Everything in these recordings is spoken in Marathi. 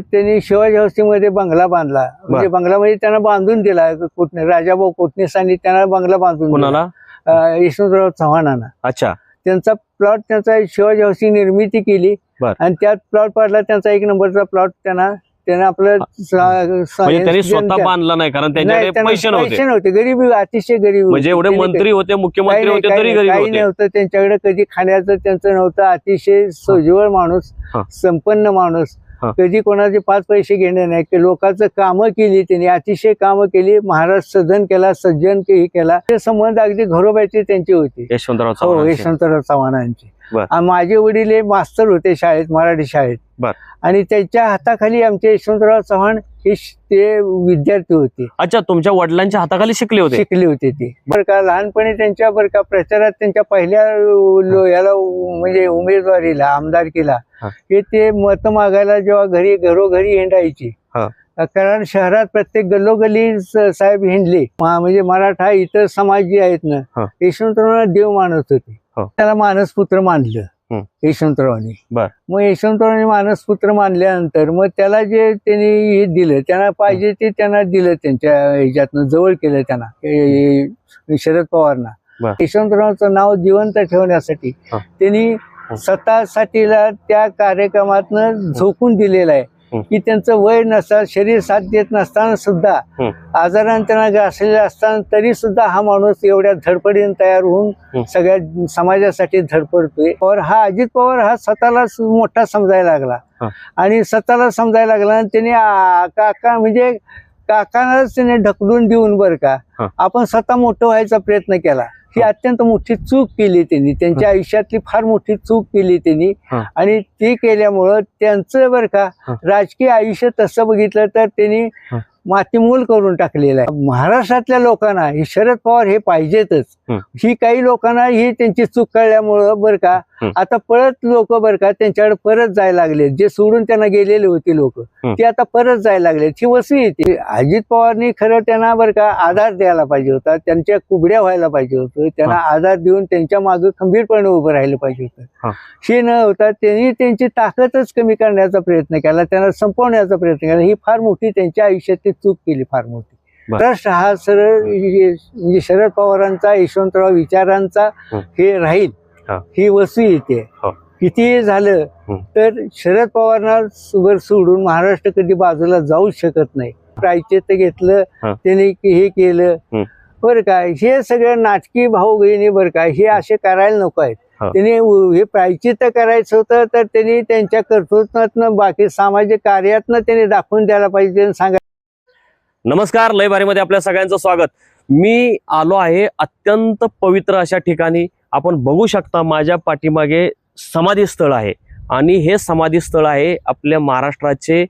त्यांनी शिवाजी हौसीमध्ये बंगला बांधला. म्हणजे बंगलामध्ये त्यांना बांधून दिला. कुठने राजाभाऊ कोटणीसांनी त्यांना बंगला बांधून दिला. यशवंतराव चव्हाणांना. अच्छा. त्यांचा प्लॉट त्यांचा शिवाजी हाऊसची निर्मिती केली. आणि त्यात प्लॉट पाडला त्यांचा एक नंबरचा प्लॉट त्यांना त्यानं आपलं म्हणजे स्वतः बांधला नाही कारण त्यांच्याकडे पैसे नव्हते. गरीबी अतिशय गरीबी. म्हणजे एवढे मंत्री होते मुख्यमंत्री होते काही तरी काही होते. नव्हतं. त्यांच्याकडे कधी खाण्याचं त्यांचं नव्हतं. अतिशय सोज्वळ माणूस. संपन्न माणूस. कधी कोणाचे पाच पैसे घेणे नाही की लोकांचं कामं केली त्यांनी अतिशय कामं केली महाराज सदन केला सज्जन के- हे केला. ते संबंध अगदी घरोब्याचे त्यांची होती. यशवंतराव हो यशवंतराव चव्हाणांची. बर. माझे वडील हे मास्तर होते शाळेत मराठी शाळेत बर. आणि त्यांच्या हाताखाली आमचे यशवंतराव चव्हाण हे श- ते विद्यार्थी होते अच्छा तुमच्या वडिलांच्या हाताखाली शिकले होते शिकले होते ते बरं का लहानपणी त्यांच्या बरं का प्रचारात त्यांच्या पहिल्या लो- याला उ- म्हणजे उमेदवारीला आमदारकीला हा. हे ते मत मागायला जेव्हा घरी घरोघरी हिंडायची हा. कारण शहरात प्रत्येक गल्लोगल्ली स- साहेब हिंडले मा- म्हणजे मराठा इतर समाज जे आहेत ना. यशवंतराव देव मानत होते. त्याला मानसपुत्र मानलं. यशवंतरावांनी. मग यशवंतरावांनी मानसपुत्र मानल्यानंतर मग त्याला जे त्यांनी हे दिलं त्यांना पाहिजे ते त्यांना दिलं त्यांच्या ह्याच्यातनं जवळ केलं त्यांना हे- हे शरद पवारना. यशवंतरावांचं नाव जिवंत ठेवण्यासाठी हा. त्यांनी स्वतःसाठीला त्या कार्यक्रमातनं झोकून दिलेलं आहे हं. की त्यांचं वय नसता शरीर साथ देत नसताना सुद्धा. आजाराने त्यांना ग्रासलेले असताना तरी सुद्धा हा माणूस एवढ्या धडपडीने तयार. होऊन सगळ्या समाजासाठी धडपडतोय पवार हा अजित पवार हा स्वतःला मोठा समजायला लागला. आणि स्वतःला समजायला लागला आणि त्याने काका म्हणजे काकांनाच त्याने ढकलून देऊन बरं का. आपण स्वतः मोठं व्हायचा प्रयत्न केला ही. अत्यंत मोठी चूक केली त्यांनी त्यांच्या आयुष्यातली फार मोठी चूक केली त्यांनी. आणि ती केल्यामुळं त्यांचं बरं का. राजकीय आयुष्य तसं बघितलं तर त्यांनी. मातीमूल करून टाकलेलं आहे. महाराष्ट्रातल्या लोकांना हे शरद पवार हे पाहिजेतच. हं. काही लोकांना ही त्यांची चूक कळल्यामुळं बरं का. आता परत लोक बरं का त्यांच्याकडे परत जायला लागले जे सोडून त्यांना गेलेले होते लोक. ते आता परत जायला लागले ही वसू येते. अजित पवारनी खरं त्यांना बरं का आधार द्यायला पाहिजे होता. त्यांच्या कुबड्या व्हायला पाहिजे होतं. त्यांना आधार देऊन त्यांच्या मागे खंबीरपणे उभं राहिलं पाहिजे. होतं. हे न होता त्यांनी त्यांची ताकदच कमी करण्याचा प्रयत्न केला. त्यांना संपवण्याचा प्रयत्न केला. ही फार मोठी त्यांच्या आयुष्यातली चूक केली फार मोठी. महाराष्ट्र हा सरळ म्हणजे शरद पवारांचा यशवंतराव विचारांचा हं. राहील हा. वस्तू येते हो. कितीही झालं. तर शरद पवारांना वर सोडून महाराष्ट्र कधी बाजूला जाऊ शकत नाही प्रायचित्त घेतलं. त्यांनी हे केलं. बरं काय हे सगळं नाटकी भाऊ बहिणी बरं काय हे असे करायला नको आहेत. त्यांनी हे प्रायचित्त करायचं होतं तर त्यांनी त्यांच्या कर्तृत्वातनं बाकी सामाजिक कार्यातनं त्यांनी दाखवून द्यायला पाहिजे सांगा नमस्कार लय बारीमध्ये आपल्या सगळ्यांचं स्वागत. मी आलो आहे अत्यंत पवित्र अशा ठिकाणी. आपण बघू शकता माझ्या पाठीमागे समाधी स्थळ आहे. आणि हे समाधी स्थळ आहे आपल्या महाराष्ट्राचे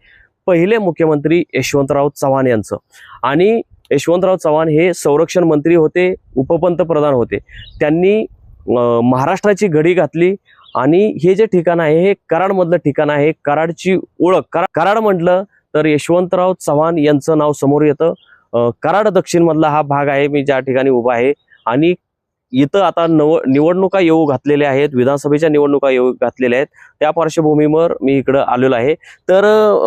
पहिले मुख्यमंत्री यशवंतराव चव्हाण यांचं. आणि यशवंतराव चव्हाण हे संरक्षण मंत्री होते उपपंतप्रधान होते. त्यांनी महाराष्ट्राची घडी घातली. आणि हे जे ठिकाण आहे हे कराडमधलं ठिकाण आहे. कराडची ओळख करा कराड म्हटलं तर यशवंतराव चव्हाण यांचं नाव समोर येतं. कराड दक्षिण मधला हा भाग आहे. मी ज्या ठिकाणी उभा आहे. आणि इथं आता नव निवडणुका येऊ घातलेल्या आहेत. विधानसभेच्या निवडणुका येऊ घातलेल्या आहेत. त्या पार्श्वभूमीवर मी इकडं आलेलो आहे. तर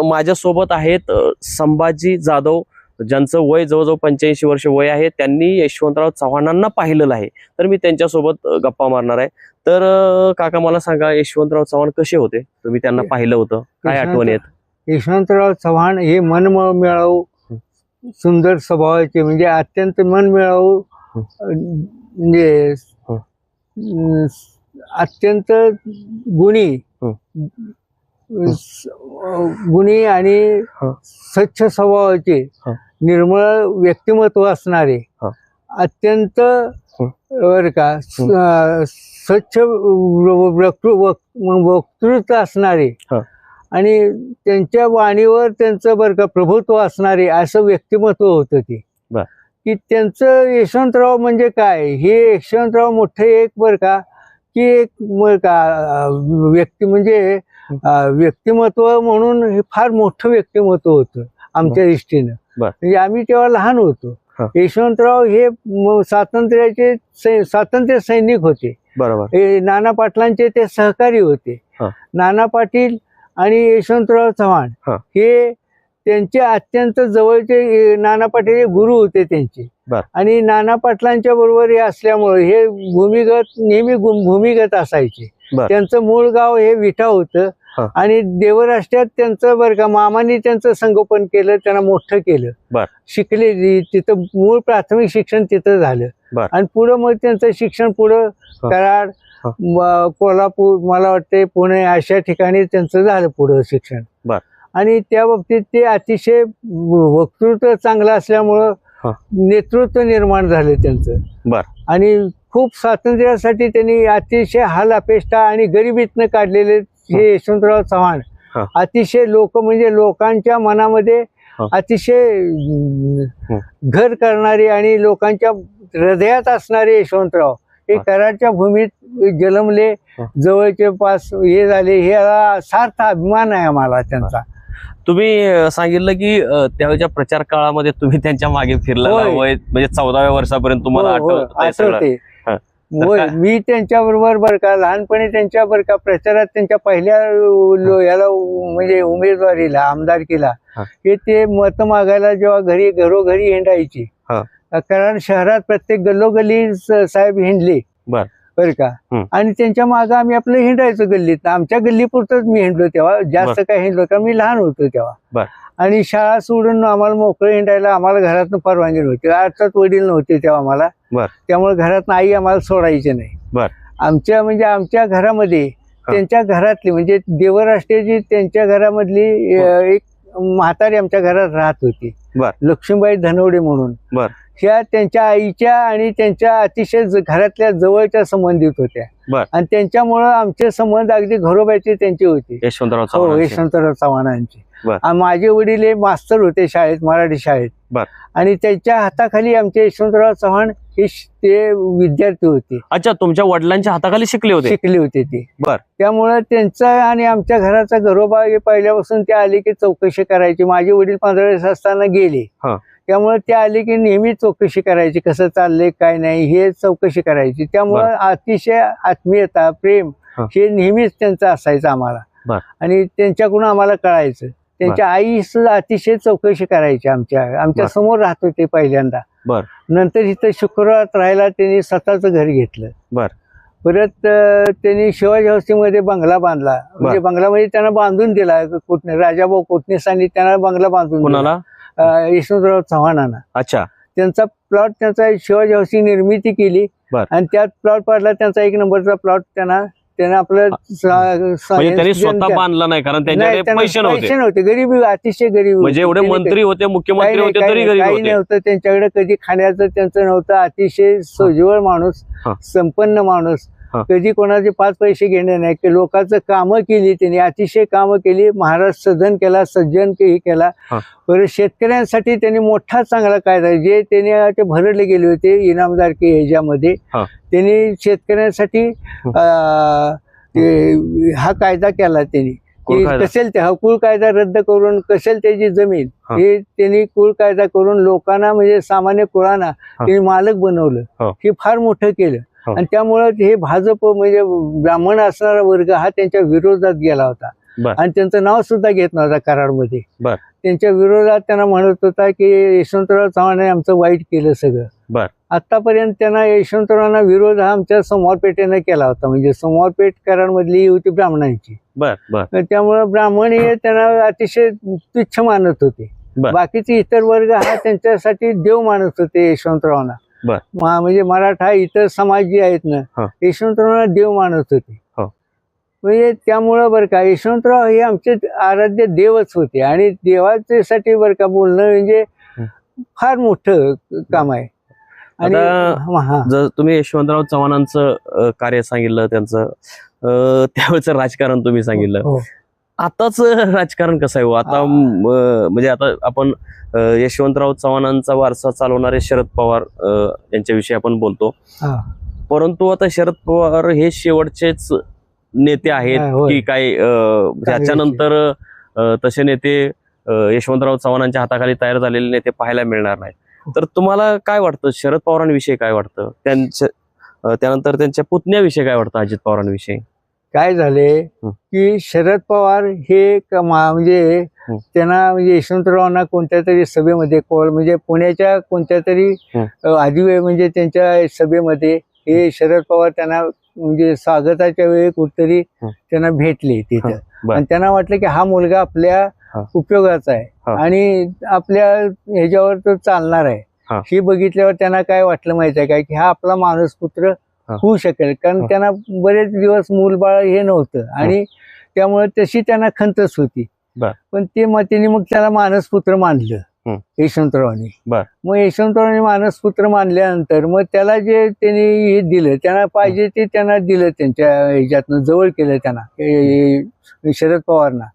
माझ्यासोबत आहेत संभाजी जाधव ज्यांचं वय जवळजवळ पंच्याऐंशी वर्ष वय आहे. त्यांनी यशवंतराव चव्हाणांना पाहिलेलं आहे. तर मी त्यांच्यासोबत गप्पा मारणार आहे. तर काका मला सांगा यशवंतराव चव्हाण कसे होते? तुम्ही त्यांना पाहिलं होतं. काय आठवण येत यशवंतराव चव्हाण हे मन मिळावू सुंदर स्वभावाचे म्हणजे अत्यंत मन मिळावू म्हणजे अत्यंत गुणी गुणी आणि स्वच्छ स्वभावाचे निर्मळ व्यक्तिमत्व असणारे अत्यंत बर का स्वच्छ व- वक्तृ- वक्तृत्व असणारे आणि त्यांच्या वाणीवर त्यांचं बरं का प्रभुत्व असणारे असं व्यक्तिमत्व होतं ते. की त्यांचं यशवंतराव म्हणजे काय हे यशवंतराव मोठे एक बरं का की एक बरं का व्यक्ती म्हणजे व्यक्तिमत्व म्हणून हे फार मोठं व्यक्तिमत्व होतं आमच्या दृष्टीनं बर. म्हणजे आम्ही तेव्हा लहान होतो. यशवंतराव हे स्वातंत्र्याचे स्वातंत्र्य सैनिक होते बरोबर हे नाना पाटलांचे ते सहकारी होते. नाना पाटील आणि यशवंतराव चव्हाण हा. हे त्यांचे अत्यंत जवळचे अ, नाना पाटील हे गुरु होते त्यांचे बर. आणि नाना पाटलांच्या बरोबर हे असल्यामुळे हे भूमिगत नेहमी भूमिगत असायचे बर. त्यांचं मूळ गाव हे विठा होतं हा. आणि देवराष्ट्रात त्यांचं बरं का मामांनी त्यांचं संगोपन केलं त्यांना मोठं केलं बर. शिकले तिथं मूळ प्राथमिक शिक्षण तिथं झालं बर. आणि पुढं मग त्यांचं शिक्षण पुढं. कराड कोल्हापूर मला वाटते पुणे अशा ठिकाणी त्यांचं झालं पुढं शिक्षण बर. आणि त्या बाबतीत ते अतिशय वक्तृत्व चांगलं असल्यामुळं. नेतृत्व निर्माण झालं त्यांचं बर. आणि खूप स्वातंत्र्यासाठी त्यांनी अतिशय हाल अपेष्टा आणि गरिबीतनं काढलेले हे यशवंतराव चव्हाण. अतिशय लोक म्हणजे लोकांच्या मनामध्ये. अतिशय. घर करणारे आणि लोकांच्या हृदयात असणारे यशवंतराव हे. कराडच्या भूमीत जन्मले. जवळचे पास हे झाले हे सार्थ अभिमान आहे आम्हाला त्यांचा तुम्ही सांगितलं की त्यावेळेच्या प्रचार काळामध्ये तुम्ही त्यांच्या मागे फिरला म्हणजे चौदाव्या वर्षापर्यंत तुम्हाला आठवत. होय? मी त्यांच्या बरोबर बर का लहानपणी त्यांच्या बर का प्रचारात त्यांच्या पहिल्या याला म्हणजे उमेदवारीला आमदारकीला हा. ते मत मागायला जेव्हा घरी घरोघरी हिंडायची. कारण शहरात प्रत्येक गल्लोगल्ली साहेब हिंडले बर. बर का. आणि त्यांच्या मागे आम्ही आपलं हिंडायचो गल्लीत आमच्या गल्लीपुरतच मी हिंडलो तेव्हा जास्त काय हिंडलो कारण मी लहान होतो. तेव्हा आणि शाळा सोडून आम्हाला मोकळं हिंडायला आम्हाला घरातनं परवानगी नव्हती अर्थात वडील नव्हते तेव्हा आम्हाला. त्यामुळे घरात आई आम्हाला सोडायचे नाही बर. आमच्या म्हणजे आमच्या घरामध्ये. त्यांच्या घरातली म्हणजे देवराष्ट्राची त्यांच्या घरामधली एक म्हातारी आमच्या घरात राहत होती. लक्ष्मीबाई धनवडे म्हणून. ह्या त्यांच्या आईच्या आणि त्यांच्या अतिशय घरातल्या जवळच्या संबंधित होत्या. आणि त्यांच्यामुळं आमचे संबंध अगदी घरोबाचे त्यांचे होते. यशवंतराव हो चव्हाण यशवंतराव चव्हाणांचे. माझे वडील हे मास्तर होते शाळेत मराठी शाळेत. आणि त्यांच्या हाताखाली आमचे यशवंतराव चव्हाण हे ते विद्यार्थी होते. अच्छा तुमच्या वडिलांच्या हाताखाली शिकले होते? शिकले होते ते. बर. त्यामुळं त्यांचा आणि आमच्या घराचा घरोबा हे पहिल्यापासून ते आले की चौकशी करायची. माझे वडील पंधरा वर्ष असताना गेले. त्यामुळे ते आले की नेहमी चौकशी करायची कसं चाललंय काय नाही हे चौकशी करायची. त्यामुळं अतिशय आत्मीयता प्रेम हा. नेहमीच त्यांचं असायचं आम्हाला. आणि त्यांच्याकडून आम्हाला कळायचं. त्यांच्या आई सुद्धा अतिशय चौकशी करायची आमच्या आमच्या. समोर राहत होते पहिल्यांदा. बर. नंतर इथं शुक्रवारात राहायला त्यांनी स्वतःच घर घेतलं. बर. परत त्यांनी शिवाजी हाऊसिंगमध्ये बंगला बांधला. म्हणजे बंगला म्हणजे त्यांना बांधून दिला. कुठने राजाभाऊ कोटणीसांनी त्यांना बंगला बांधून दिला. यशवंतराव चव्हाणांना. अच्छा. त्यांचा प्लॉट त्यांचा शिवाजी हाऊसिंग निर्मिती केली. बर. आणि त्यात प्लॉट पाडला त्यांचा एक नंबरचा प्लॉट त्यांना त्यानं आपलं स- म्हणजे त्यांनी स्वतः बांधला नाही कारण नाही, त्यांच्याकडे त्यांना पैसे नव्हते. नव्हते. गरीबी अतिशय गरीबी म्हणजे होती. एवढे मंत्री होते काही मुख्यमंत्री नाही, होते काही तरी नाही, गरीब काही होते. नव्हतं. त्यांच्याकडे कधी खाण्याचं त्यांचं नव्हतं. अतिशय सोजवळ माणूस हा. संपन्न माणूस. कधी कोणाचे पाच पैसे घेणे नाही की लोकांचं कामं केली त्यांनी अतिशय कामं केली महाराज सदन केला सज्जन के- हे केला. परत शेतकऱ्यांसाठी त्यांनी मोठा चांगला कायदा जे त्यांनी ते भरडले गेले होते इनामदारकी ह्याच्यामध्ये. त्यांनी शेतकऱ्यांसाठी हा कायदा केला त्यांनी? कसेल ते हा कुळ कायदा रद्द करून कसेल त्याची जमीन हा. त्यांनी कुळ कायदा करून लोकांना म्हणजे सामान्य कुळांना त्यांनी मालक बनवलं हो. हे फार मोठं केलं. आणि त्यामुळं हे भाजप म्हणजे ब्राह्मण असणारा वर्ग हा त्यांच्या विरोधात गेला होता. आणि त्यांचं नाव सुद्धा घेत नव्हता कराडमध्ये. त्यांच्या विरोधात त्यांना म्हणत होता की यशवंतराव चव्हाण आमचं वाईट केलं सगळं. आतापर्यंत त्यांना यशवंतरावांना विरोध हा आमच्या समोरपेठेनं केला होता. म्हणजे समोरपेठ कराडमधली होती ब्राह्मणांची. त्यामुळं ब्राह्मण हे त्यांना अतिशय तुच्छ मानत होते. बाकीचे इतर वर्ग हा त्यांच्यासाठी देव मानत होते यशवंतरावांना. म्हणजे मराठा इतर समाज जे आहेत ना हा. यशवंतरावांना देव मानत होते हो. म्हणजे त्यामुळं बरं का यशवंतराव हे आमचे आराध्य देवच होते आणि देवाच्यासाठी बरं का बोलणं म्हणजे हं. फार मोठं काम आहे आणि हा जर तुम्ही यशवंतराव चव्हाणांचं कार्य सांगितलं त्यांचं त्यावेळेचं राजकारण तुम्ही सांगितलं हो. आताच राजकारण कसं आहे हो? आता म्हणजे आता आपण यशवंतराव चव्हाणांचा वारसा चालवणारे शरद पवार यांच्याविषयी आपण बोलतो. परंतु आता शरद पवार हे शेवटचेच नेते आहेत. की काय त्याच्यानंतर तसे नेते यशवंतराव चव्हाणांच्या हाताखाली तयार झालेले नेते पाहायला मिळणार नाही तर तुम्हाला काय वाटतं? शरद पवारांविषयी काय वाटतं? त्यांच्या त्यानंतर त्यांच्या पुतण्याविषयी काय वाटतं अजित पवारांविषयी? काय झाले. की शरद पवार हे म्हणजे. त्यांना म्हणजे यशवंतरावांना कोणत्या तरी सभेमध्ये कोण म्हणजे पुण्याच्या कोणत्या तरी आदिवे म्हणजे त्यांच्या सभेमध्ये हे शरद पवार त्यांना म्हणजे स्वागताच्या वेळी कुठतरी. त्यांना भेटले तिथं. आणि त्यांना वाटलं की हा मुलगा आपल्या. उपयोगाचा आहे. आणि आपल्या ह्याच्यावर तो चालणार आहे हा. बघितल्यावर त्यांना काय वाटलं माहिती आहे काय की हा आपला माणूस पुत्र. होऊ शकेल कारण. त्यांना बरेच दिवस मूलबाळ हे नव्हतं आणि त्यामुळे तशी त्यांना खंतच होती. पण ते मग त्यांनी मग त्याला मानसपुत्र मानलं. यशवंतरावांनी. मग यशवंतरावांनी मानसपुत्र मानल्यानंतर मग त्याला जे त्यांनी हे दिलं त्यांना पाहिजे ते त्यांना दिलं त्यांच्या ह्याच्यातनं जवळ केलं त्यांना शरद पवारना.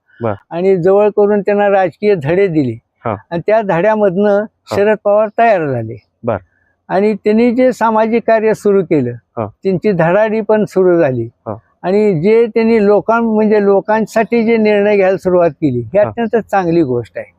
आणि जवळ करून त्यांना राजकीय धडे दिले हा. आणि त्या धड्यामधनं शरद पवार तयार झाले. आणि त्यांनी जे सामाजिक कार्य सुरू केलं हा. त्यांची धडाडी पण सुरू झाली हा. आणि जे त्यांनी लोकां म्हणजे लोकांसाठी जे निर्णय घ्यायला सुरुवात केली ही हा. अत्यंत चांगली गोष्ट आहे.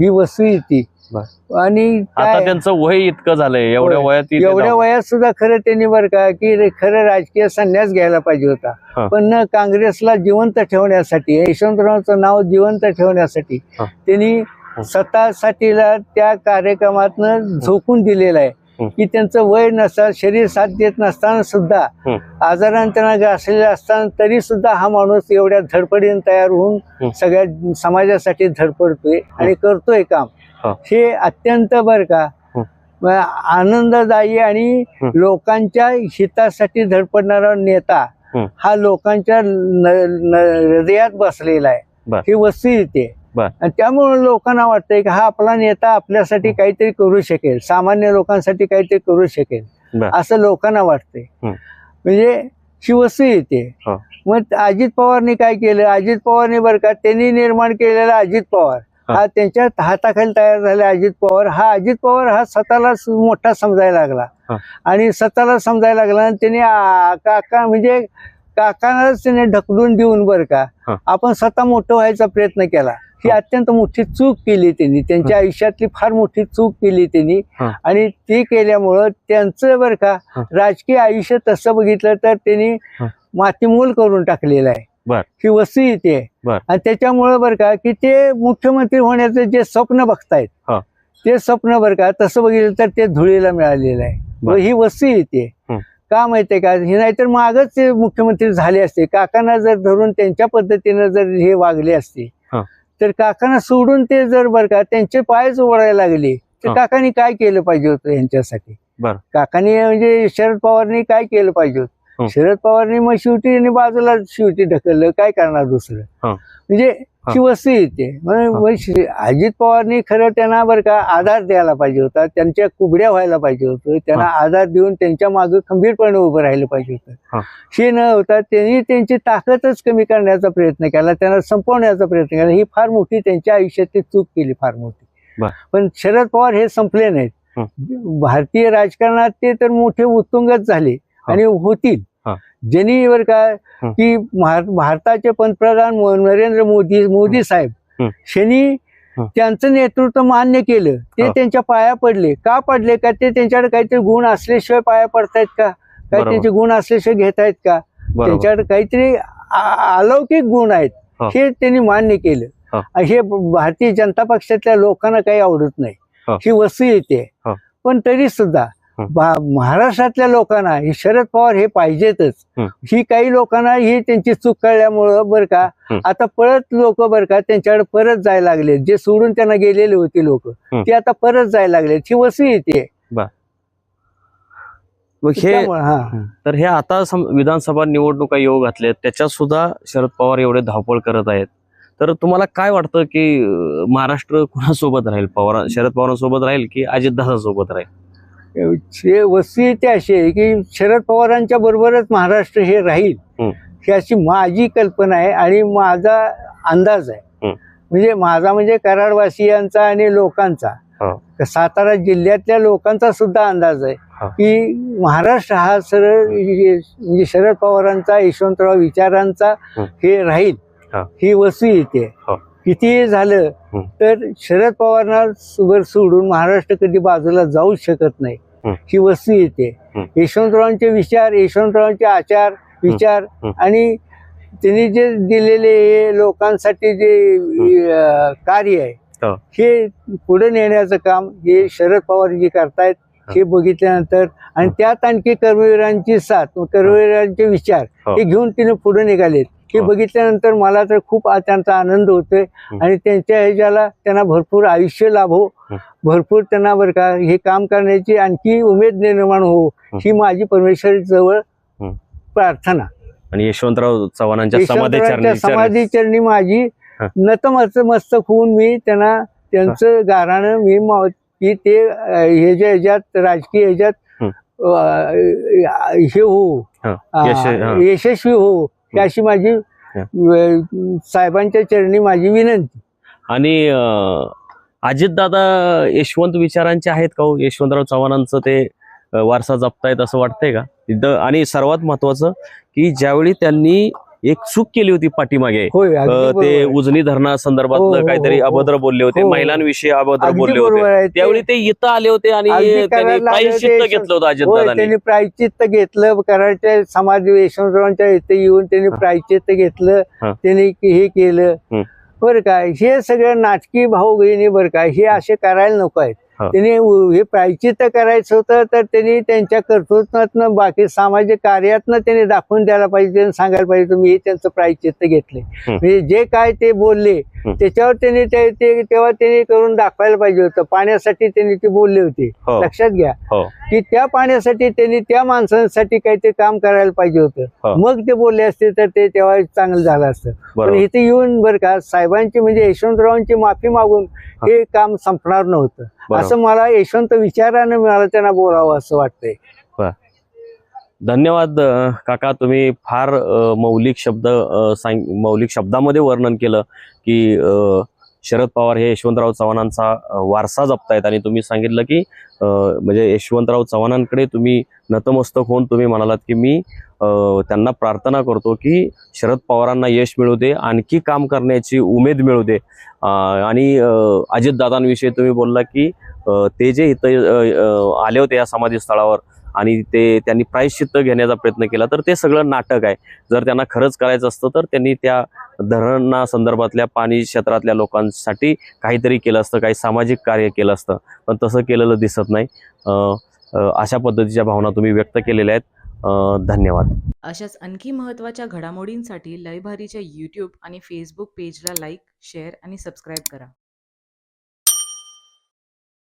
ही वस्तू येते बर. आणि आता त्यांचं वय इतकं झालंय एवढ्या. वयात एवढ्या वयात सुद्धा खरं त्यांनी बरं का की खरं राजकीय संन्यास घ्यायला पाहिजे हा. होता पण न काँग्रेसला जिवंत ठेवण्यासाठी यशवंतरावांचं नाव जिवंत ठेवण्यासाठी हा. त्यांनी स्वतःसाठीला त्या कार्यक्रमातनं झोकून दिलेलं आहे हं. की त्यांचं वय नसता शरीर साथ देत नसताना सुद्धा. आजाराने त्यांना ग्रासलेले असताना तरी सुद्धा हा माणूस एवढ्या धडपडीने तयार. होऊन सगळ्या समाजासाठी धडपडतोय आणि करतोय काम हा. अत्यंत बर का आनंददायी आणि. लोकांच्या हितासाठी धडपडणारा नेता हं. लोकांच्या हृदयात बसलेला आहे. ही वस्तू येते. आणि त्यामुळे लोकांना वाटतंय की हा आपला नेता आपल्यासाठी काहीतरी करू शकेल सामान्य लोकांसाठी काहीतरी करू शकेल. असं लोकांना वाटतंय. म्हणजे वस्तू येते हा. मग अजित पवारने काय केलं अजित पवारने बरं का त्यांनी निर्माण केलेला अजित पवार हा. त्यांच्या हाताखाली तयार झाले अजित पवार हा अजित पवार हा स्वतःला मोठा समजायला लागला. आणि स्वतःला समजायला लागला आणि त्याने काका म्हणजे काकांनाच त्याने ढकलून देऊन बरं का. आपण स्वतः मोठं व्हायचा प्रयत्न केला हा. अत्यंत मोठी चूक केली त्यांनी त्यांच्या आयुष्यातली फार मोठी चूक केली त्यांनी. आणि ती केल्यामुळं त्यांचं बरं का. राजकीय आयुष्य तसं बघितलं तर त्यांनी. मातीमूल करून टाकलेलं आहे. ही वस्तू येते. आणि त्याच्यामुळं बरं का की ते मुख्यमंत्री होण्याचं जे स्वप्न बघतायत. ते स्वप्न बरं का तसं बघितलं तर ते धुळीला मिळालेलं आहे ही वस्तू येते. का माहितीये का हे नाहीतर मागच ते मुख्यमंत्री झाले असते काकांना जर धरून त्यांच्या पद्धतीनं जर हे वागले असते. तर काकांना सोडून ते जर बरं का त्यांचे पायच ओढायला लागले तर. काकांनी काय केलं पाहिजे होतं यांच्यासाठी बर. काकांनी म्हणजे शरद पवारनी काय केलं पाहिजे होतं हं. शरद पवारनी मग शेवटी बाजूला शेवटी ढकललं काय करणार दुसरं हा. म्हणजे ही. वस्तू येते. अजित पवारनी खरं त्यांना बरं का आधार द्यायला पाहिजे होता. त्यांच्या कुबड्या व्हायला पाहिजे होतं. त्यांना आधार देऊन त्यांच्या मागे खंबीरपणे उभं राहिलं पाहिजे. होतं. हे. न होता त्यांनी त्यांची ताकदच कमी करण्याचा प्रयत्न केला. त्यांना संपवण्याचा प्रयत्न केला. ही फार मोठी त्यांच्या आयुष्यातली चूक केली फार मोठी. पण शरद पवार हे संपले नाहीत. भारतीय राजकारणात ते तर मोठे उत्तुंगच झाले आणि होतील. ज्यांनी बर का. की भार- भारताचे पंतप्रधान नरेंद्र मोदी मोदी साहेब हं. त्यांचं नेतृत्व मान्य केलं ते. त्यांच्या पाया पडले का पडले का ते त्यांच्याकडे काहीतरी गुण असल्याशिवाय पाया पडतायत का काय बरोबर. त्यांचे गुण असल्याशिवाय घेतायत का त्यांच्याकडे काहीतरी अलौकिक गुण आहेत हा. त्यांनी मान्य केलं हा. भारतीय जनता पक्षातल्या लोकांना काही आवडत नाही हा. वस्तू येते. पण तरी सुद्धा महाराष्ट्रातल्या लोकांना हे शरद पवार हे पाहिजेतच. हं. काही लोकांना ही त्यांची चूक कळल्यामुळं बरं का. आता परत लोक बरं का त्यांच्याकडे परत जायला लागले. जे सोडून त्यांना गेलेले होते लोक. ते आता परत जायला लागले. ही वस्तू येते मग हे तर हे आता विधानसभा निवडणुका येऊ घातल्यात. त्याच्यात सुद्धा शरद पवार एवढे धावपळ करत आहेत. तर तुम्हाला काय वाटतं की महाराष्ट्र कुणासोबत राहील? पवार शरद पवारांसोबत राहील की अजितदादा सोबत राहील? हे वस्तू ते अशी आहे की शरद पवारांच्या बरोबरच महाराष्ट्र हे राहील हं. अशी माझी कल्पना आहे आणि माझा अंदाज आहे. म्हणजे माझा म्हणजे कराडवासियांचा आणि लोकांचा. सातारा जिल्ह्यातल्या लोकांचा सुद्धा अंदाज आहे. की महाराष्ट्र हा सरळ म्हणजे शरद पवारांचा यशवंतराव विचारांचा हं. राहील हो. वस्तू येते हो. किती झालं. तर शरद पवारांना वर सोडून महाराष्ट्र कधी बाजूला जाऊ शकत नाही हं. वस्तू येते. यशवंतरावांचे विचार यशवंतरावांचे आचार विचार. आणि त्यांनी जे दिलेले हे लोकांसाठी जे कार्य आहे हो. हे पुढे नेण्याचं काम हे शरद पवार जी करतायत हे बघितल्यानंतर आणि त्यात आणखी कर्मवीरांची साथ कर्मवीरांचे विचार हो. हे घेऊन तिने पुढे निघालेत हे. बघितल्यानंतर मला तर खूप त्यांचा आनंद होतोय. आणि त्यांच्या ह्याच्याला त्यांना भरपूर आयुष्य लाभो हं. भरपूर त्यांना बरं का हे काम करण्याची आणखी उमेद निर्माण हो हं. माझी परमेश्वर जवळ. प्रार्थना आणि यशवंतराव चव्हाणांच्या समाधी चरणी- माझी. नतमस्त मस्तक होऊन मी त्यांना त्यांचं गाराणं मी की ते ह्याच्या ह्याच्यात राजकीय ह्याच्यात हं. हं. यशस्वी हो ही अशी माझी साहेबांच्या चरणी माझी विनंती. आणि अजितदादा यशवंत विचारांचे आहेत का हो? यशवंतराव चव्हाणांचं ते वारसा जपतायत असं वाटतंय का? आणि सर्वात महत्वाचं की ज्यावेळी त्यांनी एक चूक केली होती पाठीमागे ते. उजनी धरणा संदर्भातलं हो, काहीतरी हो, हो. अभद्र बोलले होते. महिलांविषयी अभद्र बोलले होते त्यावेळी ते इथं आले होते आणि प्रायश्चित्त. घेतलं होतं अजितदादांनी त्यांनी प्रायचित्त घेतलं कराडच्या समाज यशवंतरावांच्या इथे येऊन त्यांनी. प्रायचित्त घेतलं. त्यांनी हे केलं. बरं काय हे सगळं नाटकी भाऊ बहिणी बरं काय हे असे करायला नको आहेत. त्यांनी हे प्रायचित्त करायचं होतं तर त्यांनी त्यांच्या कर्तृत्वातनं बाकी सामाजिक कार्यातनं त्यांनी दाखवून द्यायला पाहिजे सांगायला पाहिजे तुम्ही हे त्यांचं प्रायचित्त घेतले. म्हणजे जे काय ते बोलले हं. त्याच्यावर त्यांनी ते ते- तेव्हा त्यांनी करून दाखवायला पाहिजे होतं. पाण्यासाठी त्यांनी ते बोलले होते. हो. लक्षात घ्या. हो. की त्या पाण्यासाठी त्यांनी त्या माणसांसाठी काहीतरी काम करायला पाहिजे हो. होतं मग ते बोलले असते तर ते तेव्हा चांगलं झालं असतं. पण इथे येऊन बरं का साहेबांची म्हणजे यशवंतरावांची माफी मागून हे काम संपणार नव्हतं. असं मला यशवंत विचारानं मला त्यांना बोलावं असं वाटतंय. धन्यवाद काका. तुम्ही फार मौलिक शब्द सांग मौलिक शब्दामध्ये वर्णन केलं की शरद पवार हे यशवंतराव चव्हाणांचा वारसा जपतायत आणि तुम्ही सांगितलं की म्हणजे यशवंतराव चव्हाणांकडे तुम्ही नतमस्तक होऊन तुम्ही म्हणालात की मी त्यांना प्रार्थना करतो की शरद पवारांना यश मिळू दे आणखी काम करण्याची उमेद मिळू दे. आणि अजितदादांविषयी तुम्ही बोलला की ते जे इथं आले होते या समाधी स्थळावर आणि ते त्यांनी प्रायश्चित्त घेण्याचा प्रयत्न केला तर ते सगळं नाटक आहे. जर त्यांना खरंच करायचं असतं तर त्यांनी त्या धरणा संदर्भातल्या पाणी क्षेत्रातल्या लोकांसाठी काहीतरी केलं असतं काही सामाजिक कार्य केलं असतं. पण तसं केलेलं दिसत नाही. अशा पद्धतीच्या भावना तुम्ही व्यक्त केलेल्या आहेत. धन्यवाद. अशाच आणखी महत्त्वाच्या घडामोडींसाठी लयभारीच्या यूट्यूब आणि फेसबुक पेजला लाईक शेअर आणि सबस्क्राईब करा.